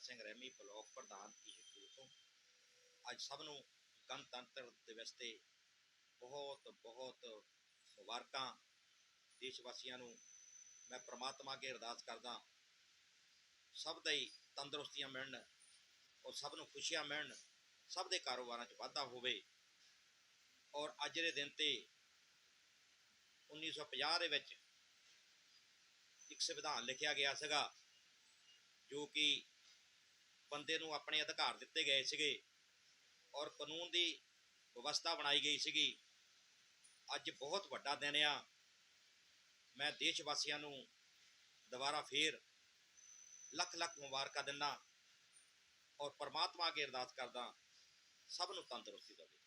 Singh ਰੈਮੀ block ਪ੍ਰਧਾਨ ਈਸ਼ਪੁਰ ਤੋਂ। ਅੱਜ ਸਭ ਨੂੰ ਗਣਤੰਤਰ ਦਿਵਸ ਤੇ ਬਹੁਤ ਬਹੁਤ ਮੁਬਾਰਕਾਂ। ਦੇਸ਼ ਵਾਸੀਆਂ ਨੂੰ ਮੈਂ ਪ੍ਰਮਾਤਮਾ ਅੱਗੇ ਅਰਦਾਸ ਕਰਦਾ ਸਭ ਦਾ ਹੀ ਤੰਦਰੁਸਤੀਆਂ ਮਿਲਣ ਔਰ ਸਭ ਨੂੰ ਖੁਸ਼ੀਆਂ ਮਿਲਣ, ਸਭ ਦੇ ਕਾਰੋਬਾਰਾਂ 'ਚ ਵਾਧਾ ਹੋਵੇ। ਔਰ ਅੱਜ ਦੇ ਦਿਨ ਤੇ 1950 ਦੇ ਵਿੱਚ ਇੱਕ ਸੰਵਿਧਾਨ ਲਿਖਿਆ ਗਿਆ ਸੀਗਾ, ਜੋ ਕਿ ਬੰਦੇ ਨੂੰ ਆਪਣੇ ਅਧਿਕਾਰ ਦਿੱਤੇ ਗਏ ਸੀਗੇ ਔਰ ਕਾਨੂੰਨ ਦੀ ਵਿਵਸਥਾ ਬਣਾਈ ਗਈ ਸੀਗੀ। ਅੱਜ ਬਹੁਤ ਵੱਡਾ ਦਿਨ ਆ। ਮੈਂ ਦੇਸ਼ ਵਾਸੀਆਂ ਨੂੰ ਦੁਬਾਰਾ ਫੇਰ ਲੱਖ ਲੱਖ ਮੁਬਾਰਕਾਂ ਦਿੰਦਾ ਔਰ ਪਰਮਾਤਮਾ ਅੱਗੇ ਅਰਦਾਸ ਕਰਦਾ ਸਭ ਨੂੰ ਤੰਦਰੁਸਤੀ ਦੇਵੇ।